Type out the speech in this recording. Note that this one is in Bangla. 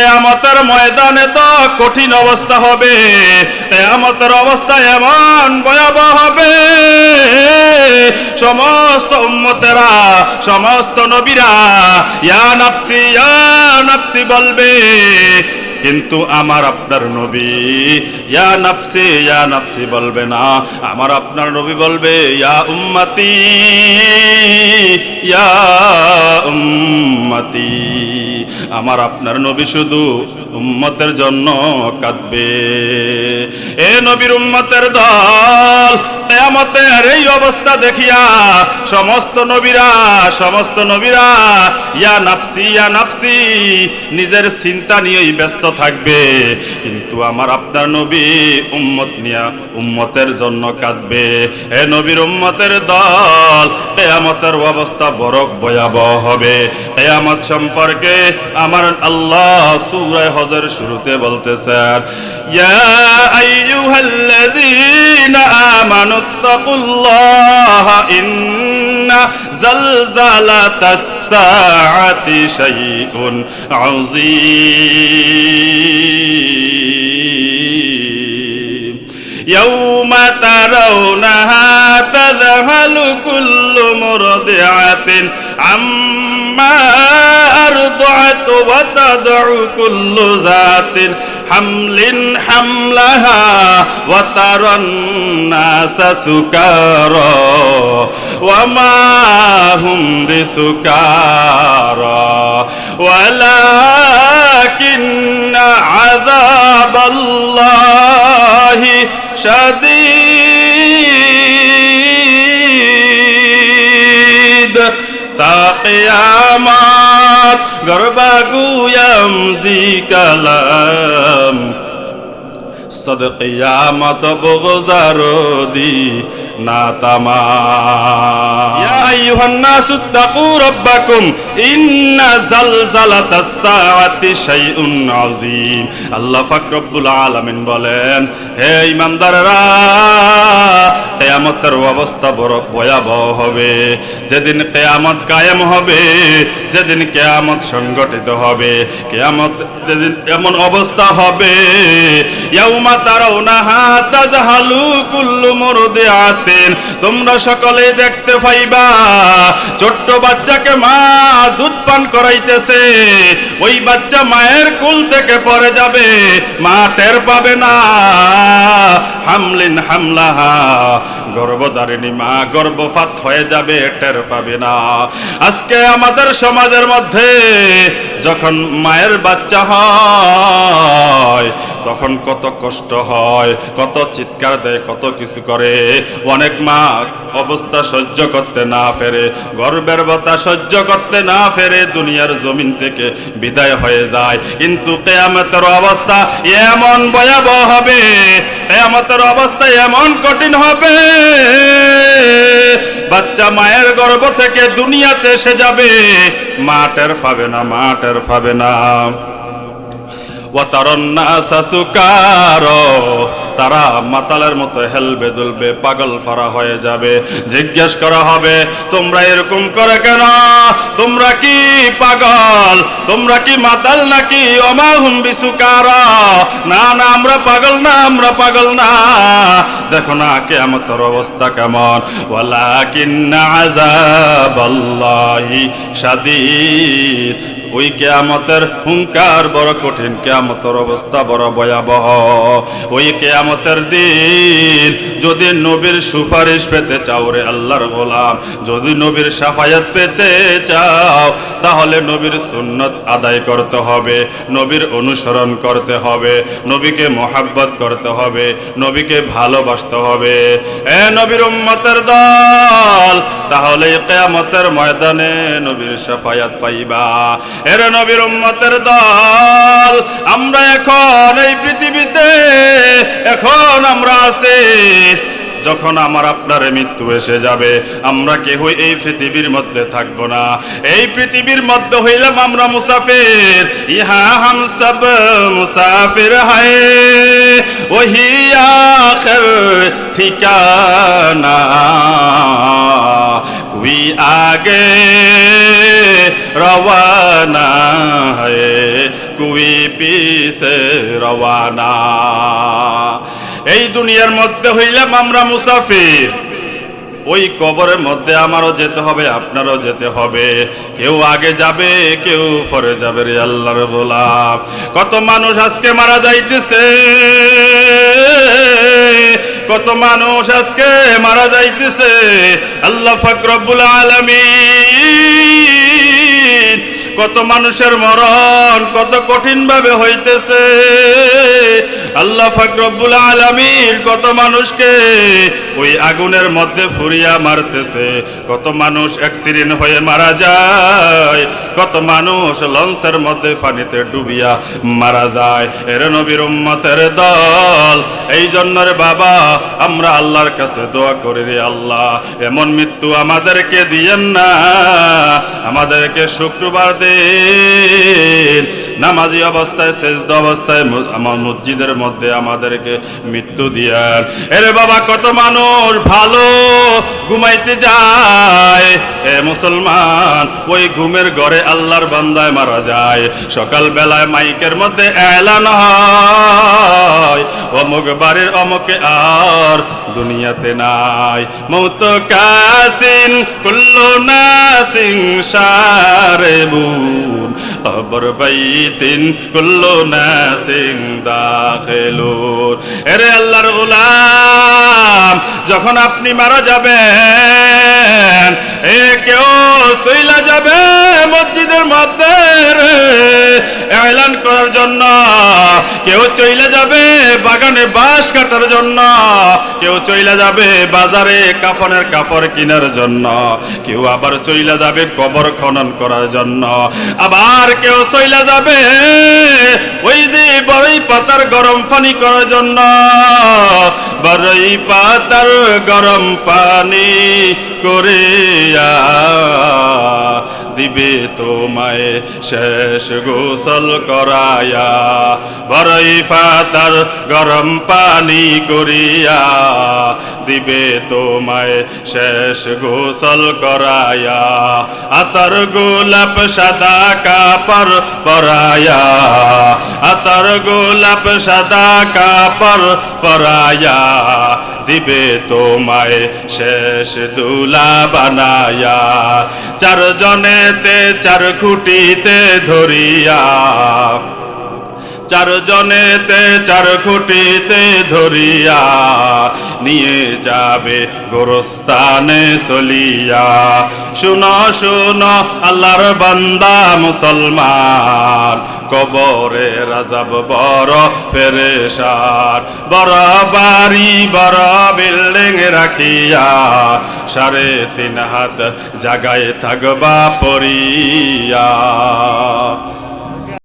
কেয়ামতের ময়দানে তো কঠিন অবস্থা হবে। কেয়ামতের অবস্থা এমন ভয়াবহ হবে। সমস্ত উম্মতেরা, সমস্ত নবীরা, ইয়া নাফসি ইয়া নাফসি বলবে, কিন্তু আমার আপনার নবী, ইয়া নাফসি ইয়া নাফসি বলবে না। আমার আপনার নবী বলবে, ইয়া উম্মতি ইয়া উম্মতি। আমার আপনার নবী শুধু উম্মতের জন্য কাঁদবে। এ নবীর উম্মতের দল, কেয়ামতের এই অবস্থা দেখিয়া সমস্ত নবীরা সমস্ত নবীরা, ইয়া নাফসি, ইয়া নাফসি নিজের চিন্তা নিয়েই ব্যস্ত থাকবে। কিন্তু আমার আপনার নবী উম্মত নিয়া উম্মতের জন্য কাঁদবে। হে নবীর উম্মতের দল কেয়ামতের অবস্থা বড় ভয়াবহ হবে। কেয়ামত সম্পর্কে আমার আল্লাহ সূরা হজের শুরুতে বলতেছেন, ইয়া আইয়ুহাল্লাযীনা আমানু তাকুল্লাহা ইন্না জালজালাতাস সাআতি شريك عظيم يوم ترونها تذهل كل مرضعة عما أرضعت وتدع كل ذات حمل حملها وترى الناس سكارى وما هم بسكارى ولكن عذاب الله شديد تقيامات غرباغو يمزي كلام صدق يا مطبغزار دي ناتما يا أيها الناس اتقوا ربكم যেদিন কিয়ামত কায়েম হবে, যেদিন কেয়ামত সংগঠিত হবে, কেয়ামত যেদিন এমন অবস্থা হবে তোমরা সকলে দেখতে পাইবা, ছোট্ট বাচ্চাকে মা দুধ পান করাইতেছে, ওই বাচ্চা মায়ের কুল থেকে পড়ে যাবে, মা টের পাবে না। হামলিন হামলাহা, গর্ভধারিণী মা গর্ভপাত হয়ে যাবে, টের পাবে না। আজকে আমাদের সমাজের মধ্যে যখন মায়ের বাচ্চা হয় তখন কত কষ্ট হয়, কত চিৎকার দেয়, কত কিছু করে। অনেক মা অবস্থা সহ্য করতে না ফেরে গর্বের বতা সহ্য করতে না ফেরে দুনিয়ার জমিন থেকে বিদায় হয়ে যায়। কিন্তু কেয়ামতের অবস্থা এমন ভয়াবহ হবে, কেয়ামতের অবস্থা এমন কঠিন হবে। বাচ্চা মায়ের গর্ভ থেকে দুনিয়াতে এসে যাবে মা টের পাবে না মা টের পাবে না। তারা মাতালের মতো হেলবে দুলবে, পাগল ফারা হয়ে যাবে। জিজ্ঞেস করা হবে, তোমরা এরকম করে কেন? তোমরা কি পাগল? তোমরা কি মাতাল নাকি অমা হুম্বি সুকার না না, আমরা পাগল না, আমরা পাগল না। দেখো না কেমতর অবস্থা কেমন। ওয়ালাকিন্না আযাবাল্লাহি শাদীদ। ওই কেয়ামতের হুঙ্কার বড় কঠিন, কেয়ামতের অবস্থা বড় ভয়াবহ। ওই কেয়ামতের দিন যদি নবীর সুপারিশ পেতে চাও রে আল্লাহর গোলাম, যদি নবীর সাফায়াত পেতে চাও, তাহলে নবীর সুন্নত আদায় করতে হবে, নবীর অনুসরণ করতে হবে, নবীকে মোহাব্বত করতে হবে, নবীকে ভালোবাসতে হবে। এ নবীর উম্মতের দল তাহলে কেয়ামতের ময়দানে নবীর সাফায়াত পাইবা। এর নবীর উম্মতের দল, আমরা এখন এই পৃথিবীতে, এখন আমরা আছি। যখন আমার আপনার মৃত্যু এসে যাবে, আমরা কেহ এই পৃথিবীর মধ্যে থাকব না। এই পৃথিবীর মধ্যে হইলাম আমরা মুসাফির। ইহা হাম সব মুসাফির হায়, ওহি আখর ঠিকানা। আগে রওয়ানা হে কুই পিসে রওয়ানা। এই দুনিয়ার মধ্যে হইলাম আমরা মুসাফির। ওই কবরের মধ্যে আমারও যেতে হবে, আপনারও যেতে হবে। কেউ আগে যাবে, কেউ পরে যাবে রে আল্লাহর গোলাম। কত মানুষ আজকে মারা যাইতেছে। কত মানুষ আজকে মারা যাইতেছে। আল্লাহ ফাকরবুল আলামিন। কত মানুষের মরণ, কত কঠিন ভাবে হইতেছে। আল্লাহ ফাকরবুল আলামিন কত মানুষকে ওই আগুনের মধ্যে ফুরিয়া মারতেছে। কত মানুষ অ্যাক্সিডেন্ট হয়ে মারা যায়, কত মানুষ লঞ্চের মধ্যে পানিতে ডুবিয়া মারা যায়। এর নবীর উম্মতের দল, এই জন্য রে বাবা, আমরা আল্লাহর কাছে দোয়া করি রে আল্লাহ, এমন মৃত্যু আমাদেরকে দিয়েন না। আমাদেরকে শুক্রবার দিন নামাজি অবস্থায়, সেজদ অবস্থায় আমার মসজিদের মধ্যে আমাদেরকে মৃত্যু দিয়ার এরে বাবা, কত মানুষ ভালো ঘুমাইতে যায়। এ মুসলমান, ওই ঘুমের ঘরে আল্লাহর বান্দায় মারা যায়। সকাল বেলায় মাইকের মধ্যে এলান হয়। অমুক বাড়ির অমুকে আর দুনিয়াতে নাই। মৌত কাসিন, কুল্লু নাসিং সারেবুন কবর বাইতিন কুল্লু নাসিং দাখিলুন। এরে আল্লাহর গোলাম, যখন আপনি মারা যাবেন, এ কেউ সইলা যাবে মসজিদের মধ্যে রে এলান করার জন্য। কেউ চইলে যাবে বাগানে বাঁশ কাটার জন্য। কেউ চইলা যাবে বাজারে কাফনের কাপড় কেনার জন্য। কেউ আবার চইলা যাবে কবর খনন করার জন্য। আবার কেউ চইলা যাবে ওই যে বড়ই পাতার গরম পানি করার জন্য। বড়ই পাতার গরম পানি করিয়া দিবে তোমায় শেষ গোসল করায়া বড়ই ফাতার গরম পানি করিয়া দিবে তোমায় শেষ গোসল করায়া, আতর গোলাপ সাদা কাপড় পরায়া, আতর গোলাপ সাদা কাপড় পরায়া, দিবে তোমায় শেষ দুলা বানায়া। চার জনেতে চার খুঁটিতে ধরিয়া চার জনেতে চার খুঁটিতে ধরিয়া নিয়ে যাবে গোরস্থানে চলিয়া। শুনো শুনো, আল্লাহর বান্দা মুসলমান, কবরে রাজাব বড় পেরেশান। বড় বাড়ি, বড় বিল্ডিং রাখিয়া সাড়ে তিন হাত জাগায় থাকবা পরিয়া